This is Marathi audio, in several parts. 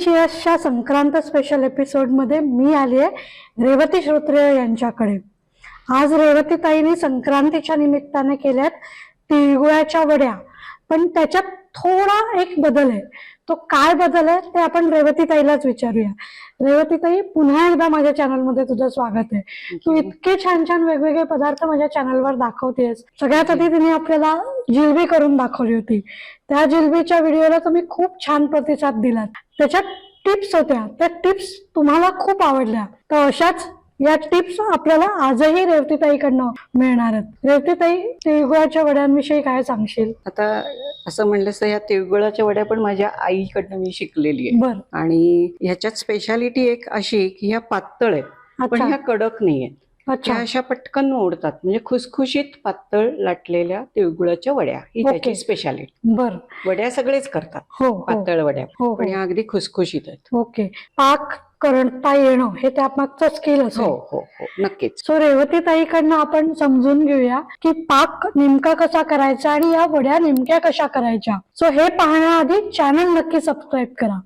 चिअर्सच्या संक्रांत स्पेशल एपिसोडमध्ये मी आली आहे रेवती श्रोत्रिय यांच्याकडे. आज रेवती ताईने संक्रांतीच्या निमित्ताने केल्यात तिळगुळाच्या वड्या. पण त्याच्यात थोडा एक बदल आहे. तो काय बदल आहे ते आपण रेवती ताईलाच विचारूया. रेवती ताई पुन्हा एकदा माझ्या चॅनलमध्ये तुझं स्वागत आहे. तू इतके छान छान वेगवेगळे पदार्थ माझ्या चॅनलवर दाखवतेस. सगळ्यात आधी तिने आपल्याला जिलबी करून दाखवली होती. त्या जिलबीच्या व्हिडिओला तुम्ही खूप छान प्रतिसाद दिलात. त्याच्यात टिप्स होत्या. त्या टिप्स तुम्हाला खूप आवडल्या. तर अशाच या टिप्स आपल्याला आजही रेवतीताईकडनं मिळणार आहेत रेवतीताई तिळगुळाच्या वड्यांविषयी काय सांगशील? आता असं म्हणलंस तर या तिळगुळाच्या वड्या पण माझ्या आईकडनं मी शिकलेली आहे बर. आणि ह्याच्यात स्पेशालिटी एक अशी की ह्या पातळ आहेत पण ह्या कडक नाहीयेत. अच्छा ह्या अशा पटकन मोडतात म्हणजे खुसखुशीत पातळ लाटलेल्या तिळगुळाच्या वड्या. ही. त्याची स्पेशालिटी बर. वड्या सगळेच करतात. हो हो. पातळ वड्या. हो पण हो ह्या अगदी खुसखुशीत आहेत. ओके. पाक करता येणं हे त्यामागचं स्किल हो असेल. हो हो नक्कीच. सो रेवती ताईकडनं आपण समजून घेऊया की पाक नेमका कसा करायचा आणि या वड्या नेमक्या कशा करायच्या. सो हे पाहण्याआधी चॅनल नक्की सबस्क्राईब करा.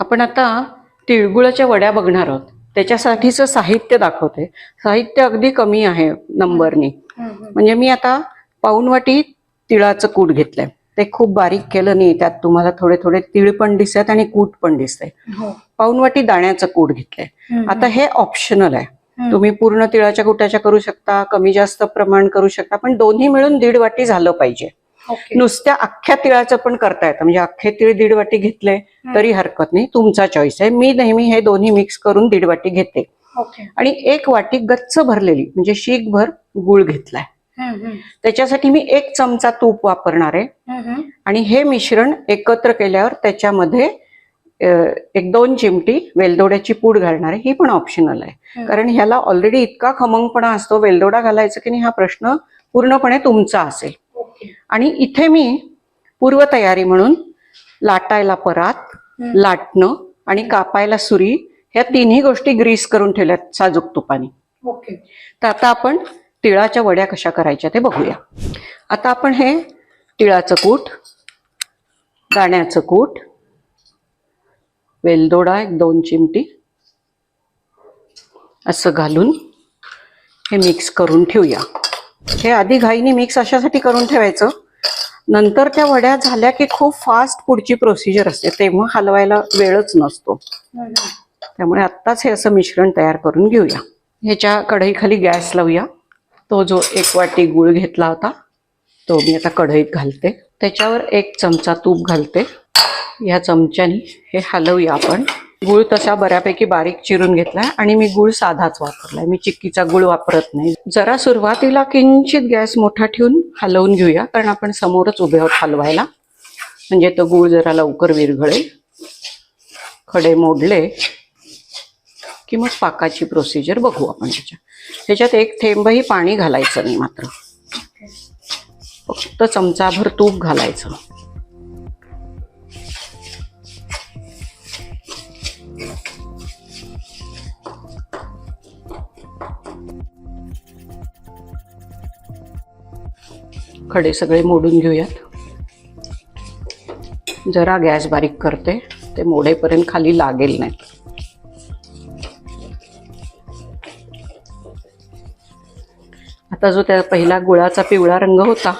आपण आता तिळगुळाच्या वड्या बघणार आहोत. त्याच्यासाठीचं साहित्य दाखवते. साहित्य अगदी कमी आहे नंबरनी. म्हणजे मी आता पाऊन वाटी तिळाचं कूट घेतलंय. ते खूप बारीक केलं नाही त्यात तुम्हाला थोडे थोडे तीळ पण दिसतात आणि कूट पण दिसतंय. हो. पाऊन वाटी दाण्याचं कूट घेतलंय. आता हे ऑप्शनल आहे. तुम्ही पूर्ण तिळाच्या कुटाच्या करू शकता कमी जास्त प्रमाण करू शकता पण दोन्ही मिळून दीड वाटी झालं पाहिजे. नुसत्या अख्ख्या तिळाचं पण करता येतं म्हणजे अख्खे तिळ दीड वाटी घेतले तरी हरकत नाही तुमचा चॉईस आहे मी नेहमी हे दोन्ही मिक्स करून दीड वाटी घेते. आणि एक वाटी गच्च भरलेली म्हणजे शीकभर गुळ घेतलाय. त्याच्यासाठी मी एक चमचा तूप वापरणार आहे. आणि हे मिश्रण एकत्र केल्यावर त्याच्यामध्ये एक दोन चिमटी वेलदोड्याची पूड घालणार आहे ही पण ऑप्शनल आहे. कारण ह्याला ऑलरेडी इतका खमंगपणा असतो वेलदोडा घालायचा की नाही हा प्रश्न पूर्णपणे तुमचा असेल. आणि इथे मी पूर्वतयारी म्हणून लाटायला परात. लाटणं आणि कापायला सुरी ह्या तिन्ही गोष्टी ग्रीस करून ठेवल्यात साजूक तुपाने ओके. तर आता आपण तिळाच्या वड्या कशा करायच्या ते बघूया आता आपण हे तिळाचं कूट दाण्याचं कूट वेलदोडा एक दोन चिमटी असं घालून हे मिक्स करून ठेवूया हे आधी घाईने मिक्स अशासाठी करून ठेवायचं. नंतर त्या वड्या झाल्या की खूप फास्ट पुढची प्रोसिजर असते. तेव्हा हलवायला वेळच नसतो. त्यामुळे आत्ताच हे असं मिश्रण तयार करून घेऊया. ह्याच्या कढईखाली गॅस लावूया. तो जो एक वाटी गुळ घेतला होता तो मी आता कढईत घालते. त्याच्यावर एक चमचा तूप घालते. या चमच्याने हे हलवूया आपण. गुळ तसा बऱ्यापैकी बारीक चिरून घेतलाय आणि मी गुळ साधाच वापरलाय. मी चिक्कीचा गुळ वापरत नाही. जरा सुरुवातीला किंचित गॅस मोठा ठेवून हलवून घेऊया कारण आपण समोरच उभे आहोत हलवायला. म्हणजे तो गुळ जरा लवकर विरघळेल. खडे मोडले की मग पाकाची प्रोसिजर बघू आपण त्याच्या. त्याच्यात एक थेंबही पाणी घालायचं नाही मात्र. फक्त चमचाभर तूप घालायचं. खडे सगळे मोडून घेऊयात. जरा गॅस बारीक करते. ते मोडेपर्यंत खाली लागेल नाही. आता जो त्या पहिला गुळाचा पिवळा रंग होता.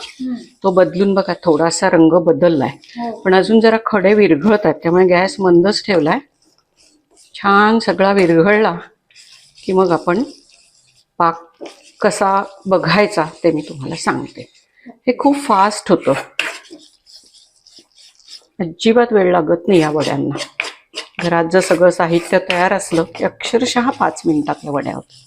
तो बदलून बघा थोडासा रंग बदललाय. हो. पण अजून जरा खडे विरघळत आहेत त्यामुळे गॅस मंदच ठेवलाय. छान सगळा विरघळला की मग आपण पाक कसा बघायचा ते मी तुम्हाला सांगते. हे खूप फास्ट होतं. अजिबात वेळ लागत नाही या वड्यांना. घरात जर सगळं साहित्य तयार असलं की अक्षरशः पाच मिनिटात या वड्या होत्या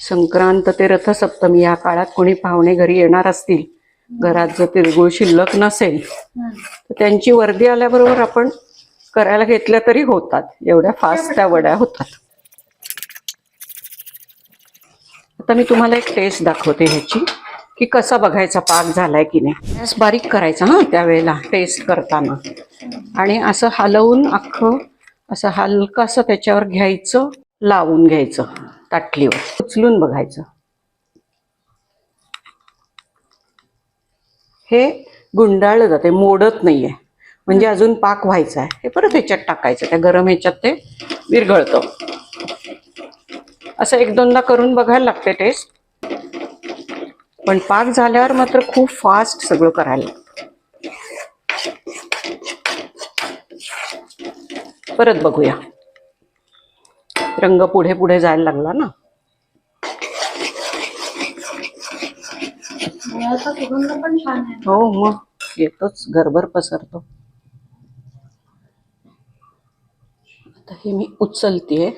संक्रांत ते रथसप्तमी या काळात कोणी पाहुणे घरी येणार असतील घरात जर तिरगुळ शिल्लक नसेल तर त्यांची वर्दी आल्याबरोबर आपण करायला घेतल्या तरी होतात. एवढ्या फास्ट त्या वड्या होतात. आता मी तुम्हाला एक टेस्ट दाखवते ह्याची. की कसा बघायचा पाक झालाय की नाही. गॅस बारीक करायचा हा त्यावेळेला टेस्ट करताना. आणि असं हलवून अख्खं असं हलकासं त्याच्यावर घ्यायचं लावून घ्यायचं ताटलीवर. उचलून बघायचं. हे गुंडाळलं जाते मोडत नाहीये. म्हणजे अजून पाक व्हायचा आहे हे परत ह्याच्यात टाकायचं त्या गरम ह्याच्यात ते विरघळतं. असं एक दोनदा करून बघायला लागते टेस्ट. पण पाक झाल्यावर मात्र खूप फास्ट सगळं करायला परत बघूया. रंग पुढे पुढे जायला लागला ना? हो मग येतोच. घरभर पसरतो. आता हे मी उचलतीये.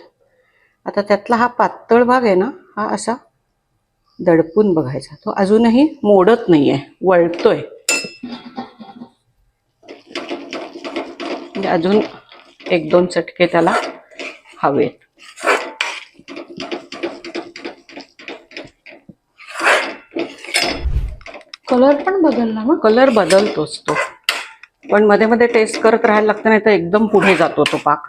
आता त्यातला हा पातळ भाग आहे ना हा असा दडपून बघायचा. तो अजूनही मोडत नाहीये वळतोय. म्हणजे अजून एक दोन चटके त्याला हवेत. कलर पण बदलला ना? कलर बदलतोच तो. पण मध्ये मध्ये टेस्ट करत राहायला लागतं नाही तर एकदम पुढे जातो तो पाक.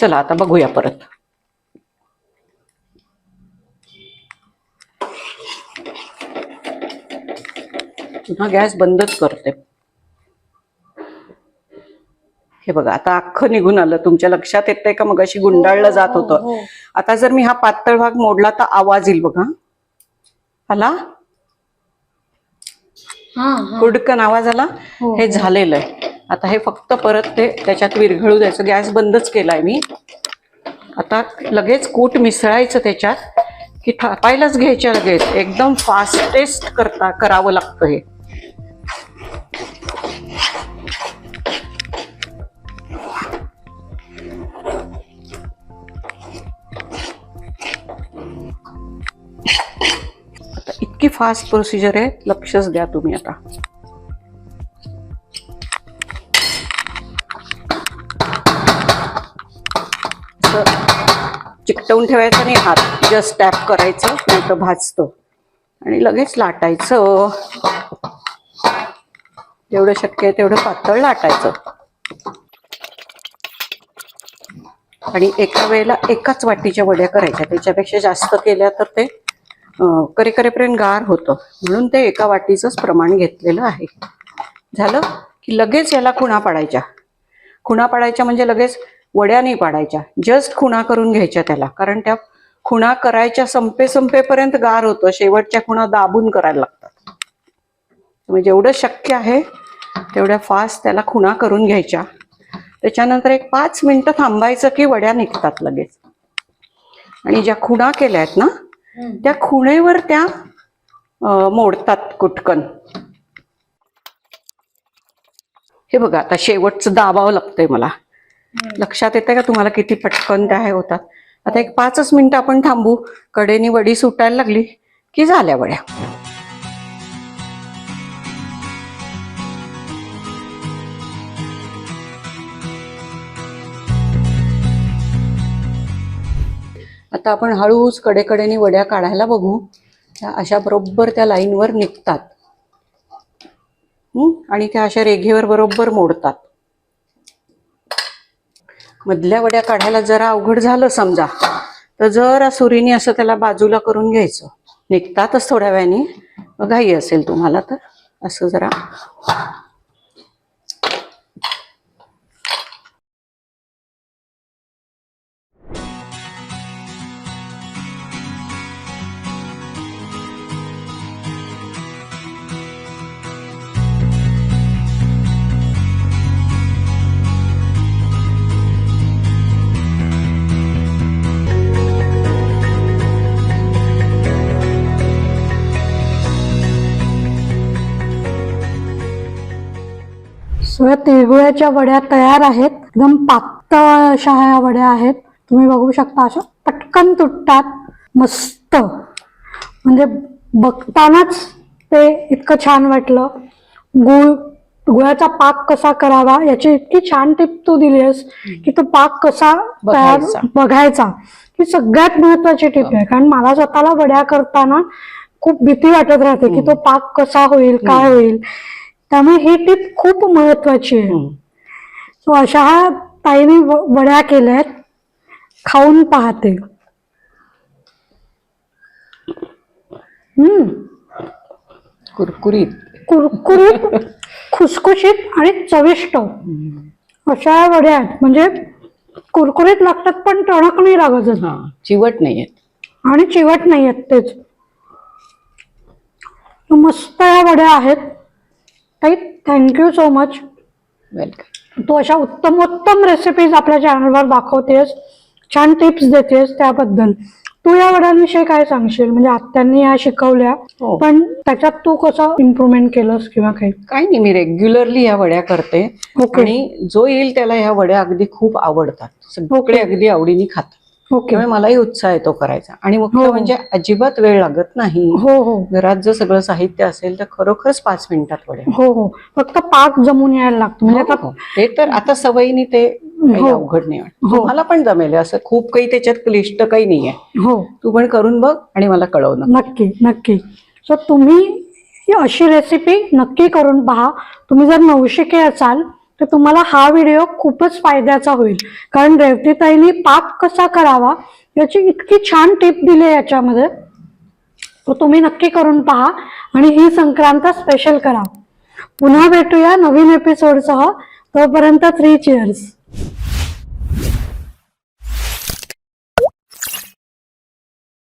चला आता बघूया परत. पुन्हा गॅस बंदच करते. हे बघा आता अख्खं निघून आलं. तुमच्या लक्षात येतंय का? मग अशी गुंडाळलं जात हो, होतं. हो. आता जर मी हा पातळ भाग मोडला तर आवाज येईल बघा. आला? हा हा. कुडकन आवाज आला? हो, हे. झालेलं आहे. आता हे फक्त परत ते त्याच्यात विरघळू द्यायचं. गॅस बंदच केलाय मी. आता लगेच कूट मिसळायचं त्याच्यात की थापायलाच घ्यायच्या लगेच. एकदम फास्टेस्ट करता करावं लागतं हे. इतकी फास्ट प्रोसिजर आहे. लक्षच द्या तुम्ही आता. चिकटवून ठेवायचं नाही हात. जस्ट टॅप करायचं नाही तर भाजतं. आणि लगेच लाटायचं. जेवढं शक्य आहे तेवढं पातळ लाटायचं. आणि एका वेळेला एकाच वाटीच्या वड्या करायच्या. त्याच्यापेक्षा जास्त केल्या तर ते करे करेपर्यंत गार होतं. म्हणून ते एका वाटीचंच प्रमाण घेतलेलं आहे. झालं की लगेच याला खुणा पाडायच्या. खुणा पाडायच्या म्हणजे लगेच वड्या नाही पाडायच्या. जस्ट खुणा करून घ्यायच्या त्याला. कारण त्या खुणा करायच्या संपे संपेपर्यंत गार होतं. शेवटच्या खुणा दाबून करायला लागतात. म्हणजे जेवढं शक्य आहे तेवढ्या फास्ट त्याला खुणा करून घ्यायच्या. त्याच्यानंतर एक पाच मिनटं थांबायचं की वड्या निघतात लगेच. आणि ज्या खुणा केल्या आहेत ना त्या खुणेवर त्या मोडतात कुटकन. हे बघा आता शेवटचं दाबावं लागतंय मला. लक्षात येते का तुम्हाला किती पटकन त्या हे होतात? आता एक पाचच मिनिटं आपण थांबू. कडेनी वडी सुटायला लागली की झाल्या वड्या? आता आपण हळूच कडेकडेने वड्या काढायला बघू. त्या अशा बरोबर त्या लाईनवर निघतात. आणि त्या अशा रेघेवर बरोबर मोडतात. मधल्या वड्या काढायला जरा अवघड झालं समजा. तर जरा सुरीने असं त्याला बाजूला करून घ्यायचं. निघतातच थोड्या वेळाने. मग घाई असेल तुम्हाला तर. असं जरा. या तिळगुळ्याच्या वड्या तयार आहेत. एकदम पातळ अशा ह्या वड्या आहेत. तुम्ही बघू शकता अशा पटकन तुटतात. मस्त. म्हणजे बघतानाच ते इतकं छान वाटलं. गुळ गुळाचा पाक कसा करावा याची इतकी छान टिप तू दिलीस की तो पाक कसा तयार बघायचा. बघायचा. ही सगळ्यात महत्वाची टिप आहे. कारण मला स्वतःला वड्या करताना खूप भीती वाटत राहते की तो पाक कसा होईल काय होईल. त्यामुळे ही टिप खूप महत्वाची आहे. सो अशा ताईने वड्या केल्यात. खाऊन पाहते. हम्म. कुरकुरीत. कुरकुरीत खुसखुशीत आणि चविष्ट. अशा वड्या आहेत. म्हणजे कुरकुरीत लागतात पण टणक नाही लागत. चिवट नाही आहेत. आणि चिवट नाही आहेत तेच. मस्त या वड्या आहेत. ताई thank you so much welcome तू अशा उत्तमोत्तम रेसिपीज आपल्या चॅनलवर दाखवतेस छान टिप्स देतेस त्याबद्दल. तू या वड्यांविषयी काय सांगशील? म्हणजे आत्यांनी या शिकवल्या हो. पण त्याच्यात तू कसं इम्प्रुव्हमेंट केलंस किंवा काही? काय नाही मी रेग्युलरली ह्या वड्या करते. ओके आणि जो येईल त्याला ह्या वड्या अगदी खूप आवडतात. सगळे. अगदी आवडीने खातात. त्यामुळे मलाही उत्साह येतो करायचा. आणि मुख्य हो. म्हणजे अजिबात वेळ लागत नाही. हो हो. घरात जर सगळं साहित्य असेल तर खरोखरच पाच मिनिटात वड्या हो हो. फक्त पाक जमून यायला लागतो. म्हणजे हो, आता हो. ते तर आता सवयीने ते काही हो. अवघड नाही वाटत. हो. मला पण जमेल. असं खूप काही त्याच्यात क्लिष्ट काही नाहीये. हो. तू पण करून बघ आणि मला कळव ना नक्की नक्की. सो तुम्ही ही अशी रेसिपी नक्की करून पहा. तुम्ही जर नवशिके असाल तर तुम्हाला हा व्हिडिओ खूपच फायद्याचा होईल. कारण रेवतीताईंनी पाप कसा करावा याची इतकी छान टिप दिली आहे याच्यामध्ये. तो तुम्ही नक्की करून पहा आणि ही संक्रांत स्पेशल करा. पुन्हा भेटूया नवीन एपिसोडसह तोपर्यंत थ्री चिअर्स